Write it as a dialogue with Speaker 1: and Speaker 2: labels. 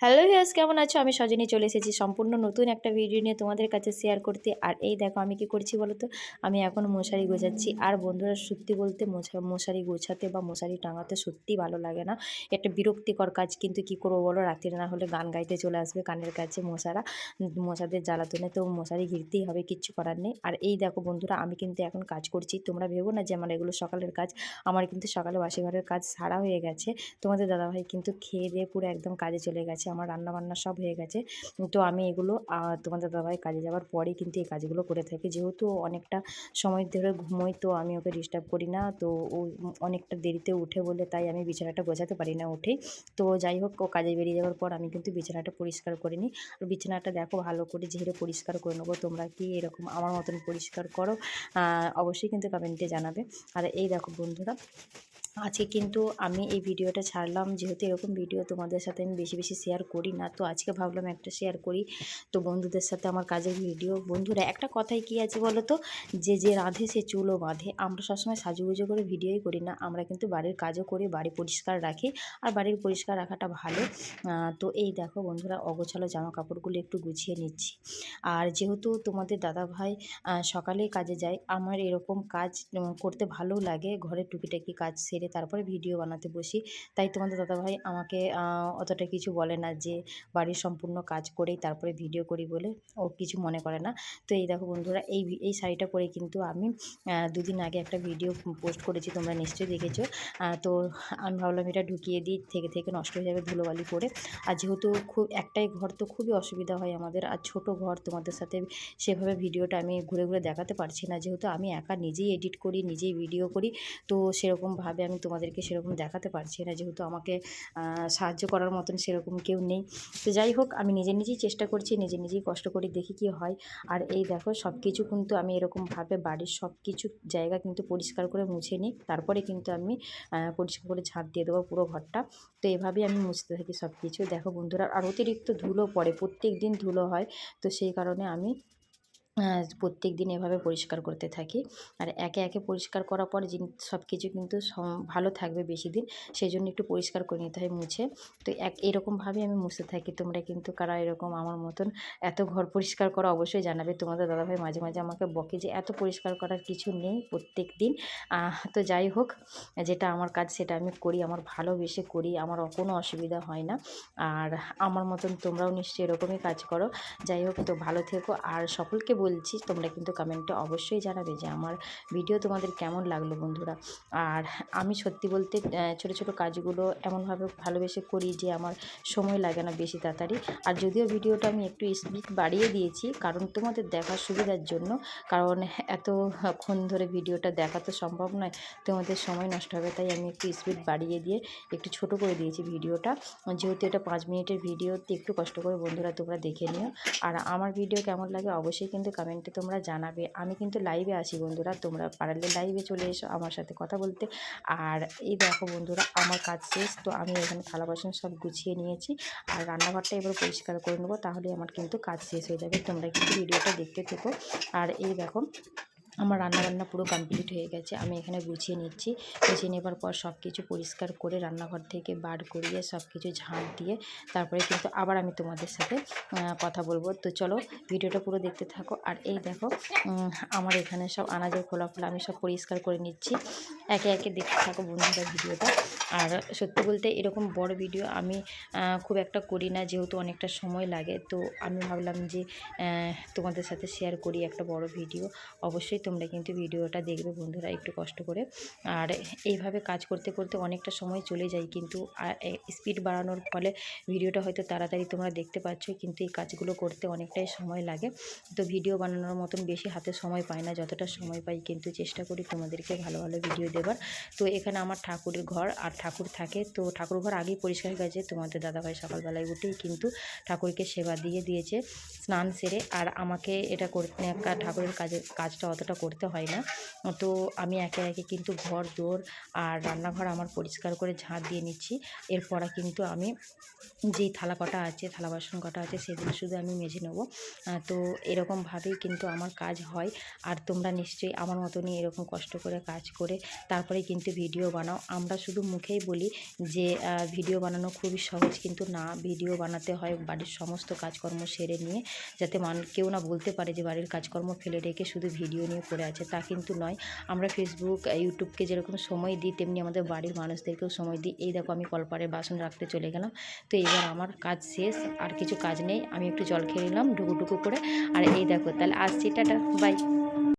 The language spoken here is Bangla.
Speaker 1: হ্যালো ভিউয়ার্স কেমন আছো? আমি সজনী চলে এসেছি সম্পূর্ণ নতুন একটা ভিডিও নিয়ে তোমাদের কাছে শেয়ার করতে। আর এই দেখো, আমি কি করছি বলো তো আমি এখন মশারি গোছাচ্ছি। আর বন্ধুরা, সত্যি বলতে মশা, মশারি গোছাতে বা মশারি টাঙাতে সত্যি ভালো লাগে না। একটা বিরক্তিকর কাজ কিন্তু কি করব বলো? রাত্রে না হলে গান গাইতে চলে আসবে কানের কাছে মশারা। মশাদের জ্বালাতনে তো মশারি ঘিরতেই হবে, কিচ্ছু করার নেই। আর এই দেখো বন্ধুরা, আমি কিন্তু এখন কাজ করছি। তোমরা ভেবো না যে আমার এগুলো সকালের কাজ। আমার কিন্তু সকালে বাসি ঘরের কাজ সারা হয়ে গেছে। তোমাদের দাদাভাই কিন্তু খেয়ে দিয়ে পুরো একদম কাজে চলে গেছে। আমার রান্না বান্না সব হয়ে গেছে। তো আমি এগুলো তোমাদের দাদাভাই কাজে যাওয়ার পরেই কিন্তু এই কাজগুলো করে থাকি। যেহেতু অনেকটা সময় ধরে ঘুমোই, তো আমি ওকে ডিস্টার্ব করি না। তো ও অনেকটা দেরিতে উঠে বলে তাই আমি বিছানাটা গোছাতে পারি না উঠেই তো যাই হোক, ও কাজে বেরিয়ে যাওয়ার পর আমি কিন্তু বিছানাটা পরিষ্কার করে নিই। আর বিছানাটা দেখো ভালো করে ঝেড়ে পরিষ্কার করে নেব। তোমরা কি এরকম আমার মতন পরিষ্কার করো? অবশ্যই কিন্তু কমেন্টে জানাবে। আর এই দেখো বন্ধুরা আজকে কিন্তু আমি এই ভিডিওটা ছাড়লাম। যেহেতু এরকম ভিডিও তোমাদের সাথে আমি বেশি বেশি শেয়ার করি না তো আজকে ভাবলাম একটা শেয়ার করি। তো বন্ধুদের সাথে আমার কাজের ভিডিও বন্ধুরা একটা কথাই কি আছে বলো তো যে যে রাঁধে সে চুলও বাঁধে। আমরা সবসময় সাজুগুজো করে ভিডিওই করি না। আমরা কিন্তু বাড়ির কাজও করি বাড়ি পরিষ্কার রাখি আর বাড়ির পরিষ্কার রাখাটা ভালো। তো এই দেখো বন্ধুরা অগোছালো জামা কাপড়গুলো একটু গুছিয়ে নিচ্ছি। আর যেহেতু তোমাদের দাদা ভাই আহ, সকালেই কাজে যায় আমার এরকম কাজ করতে ভালো লাগে। ঘরের টুকিটাকি কাজ সেরে তারপরে ভিডিও বানাতে বসি। তাই তোমাদের দাদাভাই আমাকে অতটা কিছু বলে না যে বাড়ির সম্পূর্ণ কাজ করেই তারপরে ভিডিও করি বলে ও কিছু মনে করে না। তো এই দেখো বন্ধুরা, এই এই শাড়িটা পরে কিন্তু আমি দুদিন আগে একটা ভিডিও পোস্ট করেছি, তোমরা নিশ্চয়ই দেখেছ। তো আমি ভাবলাম এটা ঢুকিয়ে দিই, থেকে থেকে নষ্ট হয়ে যাবে ধুলোবালি পরে। আর যেহেতু খুব, একটাই ঘর তো খুবই অসুবিধা হয় আমাদের, আর ছোট ঘর তোমাদের সাথে সেভাবে ভিডিওটা আমি ঘুরে ঘুরে দেখাতে পারছি না। যেহেতু আমি একা নিজেই এডিট করি, নিজেই ভিডিও করি, তো সেরকমভাবে আমি তোমাদেরকে সেরকম দেখাতে পারছি না, যেহেতু আমাকে সাহায্য করার মতন সেরকম কেউ নেই। তো যাই হোক, আমি নিজে নিজেই চেষ্টা করছি, নিজে নিজেই কষ্ট করি দেখি কি হয়। আর এই দেখো সব কিছু কিন্তু আমি এরকমভাবে বাড়ির সব কিছু জায়গা কিন্তু পরিষ্কার করে মুছে নিই। তারপরে কিন্তু আমি পরিষ্কার করে ঝাঁট দিয়ে দেবো পুরো ঘরটা। তো এভাবেই আমি মুছতে থাকি সব কিছু দেখো বন্ধুরা, আর অতিরিক্ত ধুলো পড়ে প্রত্যেক দিন ধুলো হয়। তো সেই কারণে আমি প্রত্যেক দিন এভাবে পরিষ্কার করতে থাকি। আর একে একে পরিষ্কার করার পর জিনিস সব কিছু কিন্তু ভালো থাকবে বেশি দিন। সেই জন্য একটু পরিষ্কার করে নিতে হয় মুছে। তো এক, এরকমভাবে আমি মুছতে থাকি। তোমরা কিন্তু কারা এরকম আমার মতন এত ঘর পরিষ্কার করা অবশ্যই জানাবে। তোমাদের দাদাভাই মাঝে মাঝে আমাকে বকে যে এত পরিষ্কার করার কিছু নেই প্রত্যেক দিন তো যাই হোক, যেটা আমার কাজ সেটা আমি করি, আমার ভালোবেসে করি, আমার কোনো অসুবিধা হয় না। আর আমার মতন তোমরাও নিশ্চয়ই এরকমই কাজ করো। যাই হোক, তো ভালো থেকো। আর সকলকে বলছি, তোমরা কিন্তু কমেন্টে অবশ্যই জানাবে যে আমার ভিডিও তোমাদের কেমন লাগল বন্ধুরা। আর আমি সত্যি বলতে ছোট ছোট কাজগুলো এমনভাবে ভালোবেসে করি যে আমার সময় লাগে না বেশি তাড়াতাড়ি। আর যদিও ভিডিওটা আমি একটু স্পিড বাড়িয়ে দিয়েছি, কারণ তোমাদের দেখার সুবিধার জন্য, কারণ এতক্ষণ ধরে ভিডিওটা দেখা তো সম্ভব নয়, তোমাদের সময় নষ্ট হবে, তাই আমি একটু স্পিড বাড়িয়ে দিয়ে একটু ছোট করে দিয়েছি ভিডিওটা যেহেতু এটা পাঁচ মিনিটের ভিডিওতে একটু কষ্ট করে বন্ধুরা তোমরা দেখে নিও। আর আমার ভিডিও কেমন লাগে অবশ্যই কিন্তু কমেন্টে তোমরা জানাবে। আমি কিন্তু লাইভে আসি বন্ধুরা, তোমরা পারলে লাইভে চলে এসো আমার সাথে কথা বলতে। আর এই দেখো বন্ধুরা, আমার কাজ শেষ, তো আমি এখানে থালা বাসন সব গুছিয়ে নিয়েছি। আর রান্নাঘরটা এবার পরিষ্কার করে নেব, তাহলে আমার কিন্তু কাজ শেষ হয়ে যাবে। তোমরা কিন্তু ভিডিওটা দেখতে থেকো। আর এই দেখো আমার রান্নাবান্না পুরো কমপ্লিট হয়ে গেছে, আমি এখানে গুছিয়ে নিচ্ছি। গুছিয়ে নেবার পর সব কিছু পরিষ্কার করে রান্নাঘর থেকে বার করিয়ে সব কিছু ঝাঁট দিয়ে তারপরে কিন্তু আবার আমি তোমাদের সাথে কথা বলব। তো চলো ভিডিওটা পুরো দেখতে থাকো। আর এই দেখো আমার এখানে সব আনাজের খোলা ফোলা আমি সব পরিষ্কার করে নিচ্ছি। একে একে দেখতে থাকো বন্ধুরা ভিডিওটা। আর সত্যি বলতে এরকম বড় ভিডিও আমি খুব একটা করি না, যেহেতু অনেকটা সময় লাগে। তো আমি ভাবলাম যে তোমাদের সাথে শেয়ার করি একটা বড় ভিডিও। অবশ্যই তোমরা কিন্তু ভিডিওটা দেখবে বন্ধুরা, একটু কষ্ট করে। আর এইভাবে কাজ করতে করতে অনেকটা সময় চলে যায় কিন্তু স্পিড বাড়ানোর ফলে ভিডিওটা হয়তো তাড়াতাড়ি তোমরা দেখতে পাচ্ছ, কিন্তু এই কাজগুলো করতে অনেকটাই সময় লাগে। তো ভিডিও বানানোর মতন বেশি হাতে সময় পাই না, যতটা সময় পাই কিন্তু চেষ্টা করি তোমাদেরকে ভালো ভালো ভিডিও দেবার। তো এখানে আমার ঠাকুরের ঘর আর ঠাকুর থাকে। তো ঠাকুর ঘর আগেই পরিষ্কার হয়ে গেছে। তোমাদের দাদাভাই সকালবেলায় উঠেই কিন্তু ঠাকুরকে সেবা দিয়ে দিয়েছে স্নান সেরে। আর আমাকে এটা করতে ঠাকুরের কাজের, কাজটা অতটা করতে হয় না। তো আমি একে একে কিন্তু ঘর, দোর আর রান্নাঘর আমার পরিষ্কার করে ঝাঁট দিয়ে নিচ্ছি। এরপর কিন্তু আমি যেই থালা কটা আছে, থালা বাসন কটা আছে, সেগুলো শুধু আমি মেজে নেব। তো এরকমভাবেই কিন্তু আমার কাজ হয়। আর তোমরা নিশ্চয়ই আমার মতনই এরকম কষ্ট করে কাজ করে তারপরে কিন্তু ভিডিও বানাও। আমরা শুধু মুখেই বলি যে ভিডিও বানানো খুবই সহজ কিন্তু না। ভিডিও বানাতে হয় বাড়ির সমস্ত কাজকর্ম সেরে নিয়ে, যাতে মান, কেউ না বলতে পারে যে বাড়ির কাজকর্ম ফেলে রেখে শুধু ভিডিও নিয়ে পড়ে আছে। তা কিন্তু নয়। আমরা ফেসবুক ইউটিউবকে যেরকম সময় দিই, তেমনি আমাদের বাড়ির মানুষদেরকেও সময় দিই। এই দেখো আমি কলপারে বাসন রাখতে চলে গেলাম। তো এবার আমার কাজ শেষ, আর কিছু কাজ নেই। আমি একটু জল খেয়ে নিলাম, ঢুকু করে। আর এই দেখো, তাহলে আসছি। Tata bye